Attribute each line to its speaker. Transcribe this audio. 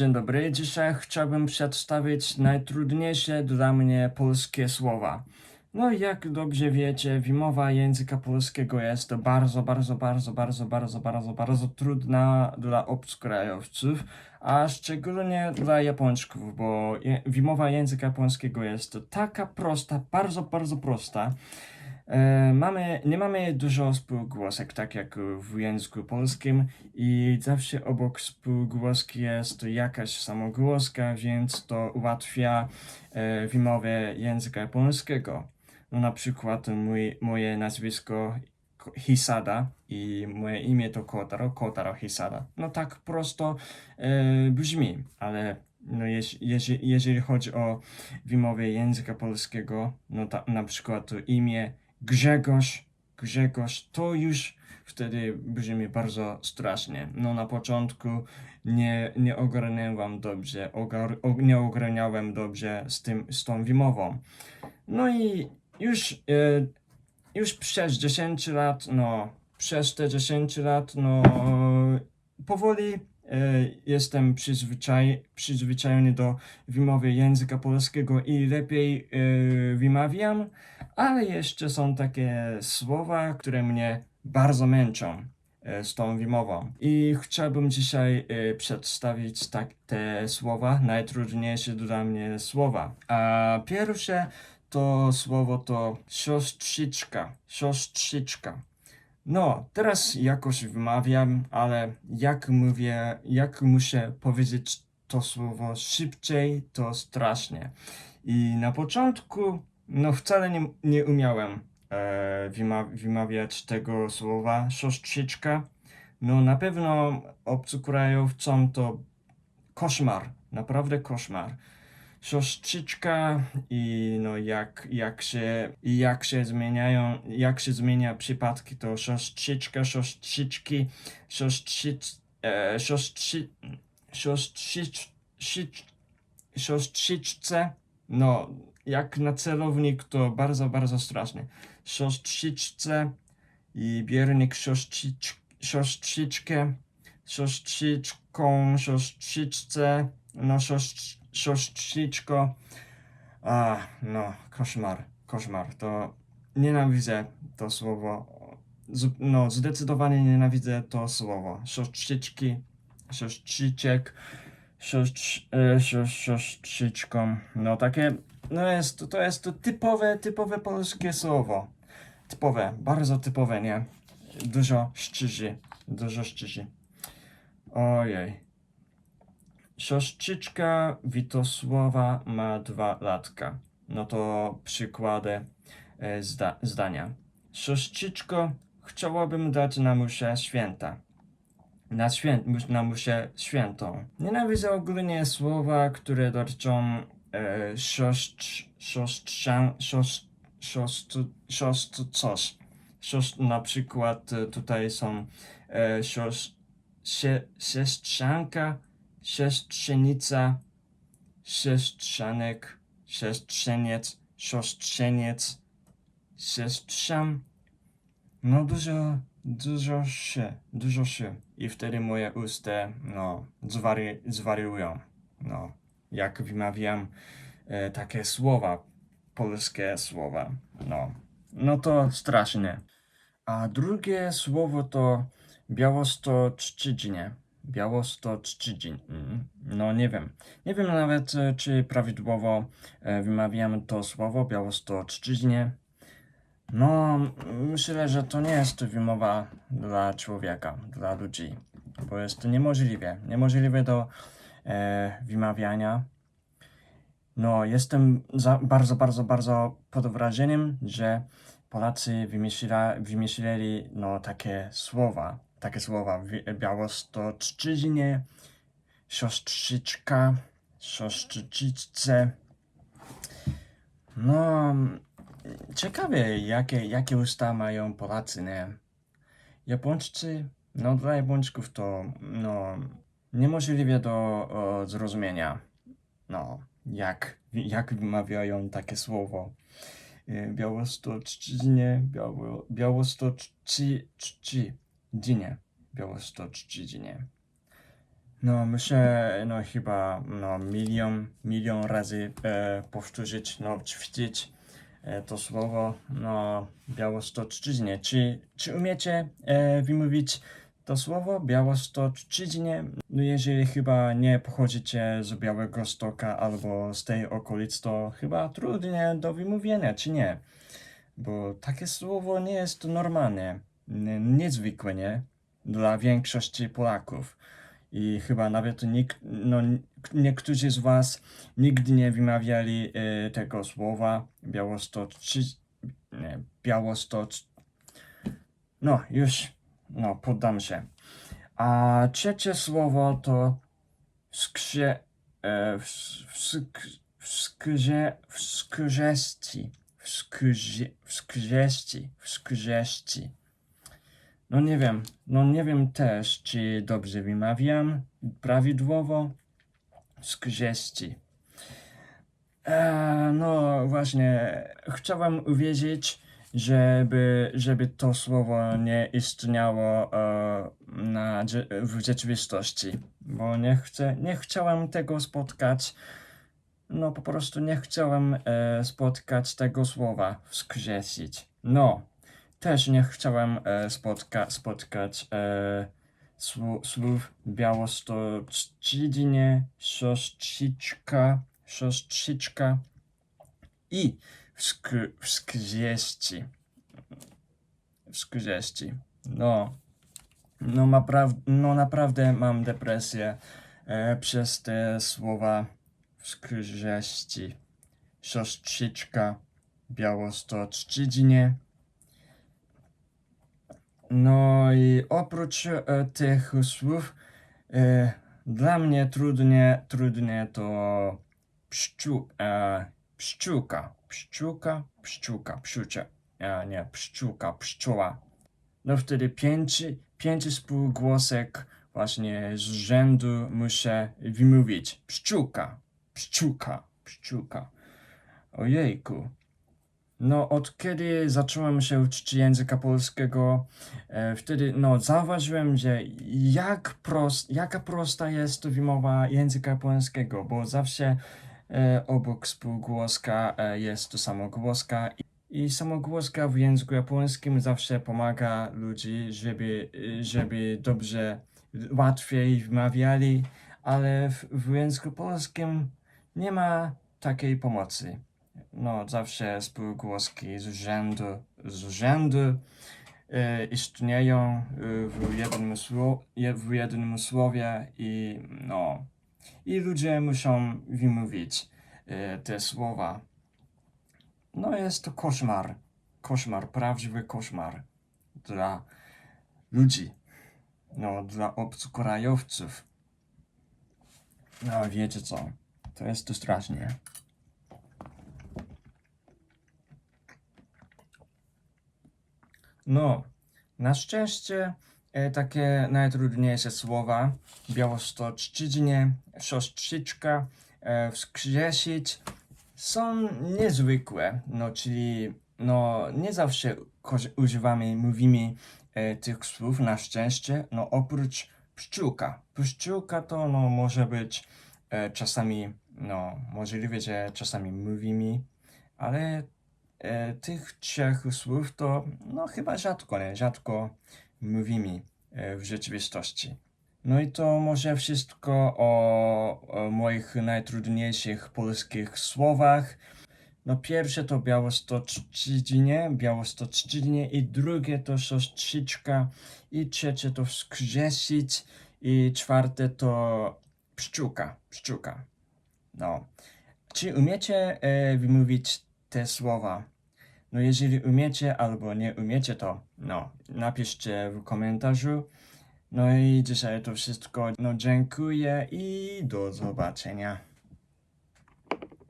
Speaker 1: Dzień dobry. Dzisiaj chciałbym przedstawić najtrudniejsze dla mnie polskie słowa. No i jak dobrze wiecie, wymowa języka polskiego jest bardzo, bardzo, bardzo, bardzo, bardzo, bardzo, bardzo trudna dla obcokrajowców, a szczególnie dla Japończyków, bo wymowa języka japońskiego jest taka prosta, bardzo, bardzo prosta. E, mamy, nie mamy dużo spółgłosek, tak jak w języku polskim i zawsze obok spółgłoski jest jakaś samogłoska, więc to ułatwia e, wymowę języka japońskiego. No na przykład mój, moje nazwisko Ko- Hisada i moje imię to Kotaro, Kotaro Hisada. No tak prosto e, brzmi, ale no jeż, jeż, jeżeli chodzi o wymowę języka polskiego, no ta, na przykład imię Grzegorz, Grzegorz, to już wtedy brzmi bardzo strasznie. No na początku nie, nie ogarnęłam dobrze, ogar, nie ogarniałem dobrze z, tym, z tą wymową. No i już, e, już przez 10 lat, no przez te 10 lat, no powoli jestem przyzwyczaj, przyzwyczajony do wymowy języka polskiego i lepiej e, wymawiam, ale jeszcze są takie słowa, które mnie bardzo męczą e, z tą wymową. I chciałbym dzisiaj e, przedstawić tak, te słowa, najtrudniejsze dla mnie słowa. A pierwsze to słowo to siostrzyczka, siostrzyczka. No, teraz jakoś wymawiam, ale jak mówię, jak muszę powiedzieć to słowo szybciej, to strasznie. I na początku, no wcale nie, nie umiałem e, wyma wymawiać tego słowa siostrzyczka. No na pewno obcokrajowcom to koszmar, naprawdę koszmar. Siostrzyczka i no jak, jak się, jak się zmieniają, jak się zmienia przypadki, to siostrzyczka, siostrzyczki, siostrzycz, e, siostrzy, siostrzyczce, no jak na celownik to bardzo, bardzo strasznie. Siostrzyczce i biernik siostrzycz, siostrzyczkę, siostrzyczką, siostrzyczce, no siostr, siostrzyczko. A, no, koszmar, koszmar. To nienawidzę to słowo. Z, no, zdecydowanie nienawidzę to słowo. E, sios- siostrzyczką. No, takie, no jest, to jest to typowe, typowe polskie słowo. Typowe, bardzo typowe, nie? Dużo szczyży, dużo szczyży. Ojej. Siostrzyczka Witosława ma dwa latka. No to przykłady e, zda, zdania. Siostrzyczko, chciałabym dać na muszę święta. Na, świę, mus- na muszę świętą. Nienawidzę ogólnie słowa, które dotyczą e, siostr, siostrzan, siostr, siostr, siostr coś. Siostr, na przykład e, tutaj są e, siostr, sie, siestrzanka, siostrzenica, siostrzanek, siostrzeniec, siostrzeniec, siostrzan. No dużo, dużo się, dużo się. I wtedy moje usta, no, zwari, zwariują. No, jak wymawiam e, takie słowa, polskie słowa. No, no to strasznie. A drugie słowo to Białostoczczyźnie. Białostoczczyźnie. Mm, No nie wiem. Nie wiem nawet, e, czy prawidłowo e, wymawiam to słowo Białostoczczyźnie. No, myślę, że to nie jest wymowa dla człowieka, dla ludzi, bo jest to niemożliwe. Niemożliwe do e, wymawiania. No, jestem za, bardzo, bardzo, bardzo pod wrażeniem, że Polacy wymyśla, wymyśleli no, takie słowa, takie słowa Białostoczczyźnie, siostrzyczka, siostrzycice. No, ciekawe, jakie, jakie usta mają Polacy, nie? Japończycy, no dla Japończyków to, no, niemożliwe do o, zrozumienia. No, jak, jak wymawiają takie słowo. Y, Białostoczczyźnie, Biało, Białostoczczyźnie, Białostoczczyźnie. No, muszę, no chyba, no, milion, milion razy e, powtórzyć, no, ćwiczyć e, to słowo, no, Białostoczczyźnie. Czy, czy umiecie e, wymówić to słowo, Białostoczczyźnie? No, jeżeli chyba nie pochodzicie z Białego Stoka albo z tej okolic, to chyba trudnie do wymówienia, czy nie? Bo takie słowo nie jest normalne, niezwykłe, nie? Dla większości Polaków. I chyba nawet nikt, no, niektórzy z Was nigdy nie wymawiali e, tego słowa Białostoczy, Białostocz. No, już, no, poddam się. A trzecie słowo to skrze, e, wsk, wsk, wskrze, wskrzesti, wskrze. No nie wiem, no nie wiem też, czy dobrze wymawiam prawidłowo. Skrześci. E, no właśnie, chciałem uwierzyć, żeby, żeby to słowo nie istniało e, na, w rzeczywistości, bo nie, chcę, nie chciałem tego spotkać. No po prostu nie chciałem e, spotkać tego słowa, skrzesić. No, też nie chciałem e, spotka, spotkać e, słu, słów białostoczcinie, siostrzyczka, siostrzyczka i wsk, wskrześci. Wskrześci. No, no, napraw, no naprawdę mam depresję e, przez te słowa wskrześci. Siostrzyczka, białostoczcinie. No i oprócz e, tych słów, e, dla mnie trudnie, trudnie to pszczół, e, pszczółka, pszczółka, pszczółka, pszczółka, nie, pszczółka, pszczoła. No wtedy pięć, pięć spółgłosek właśnie z rzędu muszę wymówić. Pszczółka, pszczółka, pszczółka. Ojejku. No, od kiedy zacząłem się uczyć języka polskiego, e, wtedy no, zauważyłem, że jak prost, jaka prosta jest wymowa języka polskiego, bo zawsze e, obok spółgłoska e, jest to samogłoska i, samogłoska w języku japońskim zawsze pomaga ludzi, żeby, żeby dobrze, łatwiej wymawiali, ale w, w języku polskim nie ma takiej pomocy no, zawsze spółgłoski z rzędu, z e, istnieją e, w jednym, w jednym słowie i no, i ludzie muszą wymówić e, te słowa. No, jest to koszmar, koszmar, prawdziwy koszmar dla ludzi, no, dla obcokrajowców. No, wiecie co, to jest to strasznie. No, na szczęście e, takie najtrudniejsze słowa. Białostoczczyźnie, siostrzyczka, e, wskrzesić. Są niezwykłe, no czyli no nie zawsze używamy, mówimy e, tych słów na szczęście, no oprócz pszczółka. Pszczółka to no może być e, czasami, no możliwe, że czasami mówimy, ale tych trzech słów to no chyba rzadko, nie? Rzadko mówimy e, w rzeczywistości. No i to może wszystko o, o moich najtrudniejszych polskich słowach. No pierwsze to białostoczczyźnie, białostoczczyźnie i drugie to siostrzyczka i trzecie to skrzesić i czwarte to pszczółka, pszczółka. No. Czy umiecie e, wymówić te słowa? No jeżeli umiecie albo nie umiecie to, no napiszcie w komentarzu. No i dzisiaj to wszystko. No dziękuję i do zobaczenia.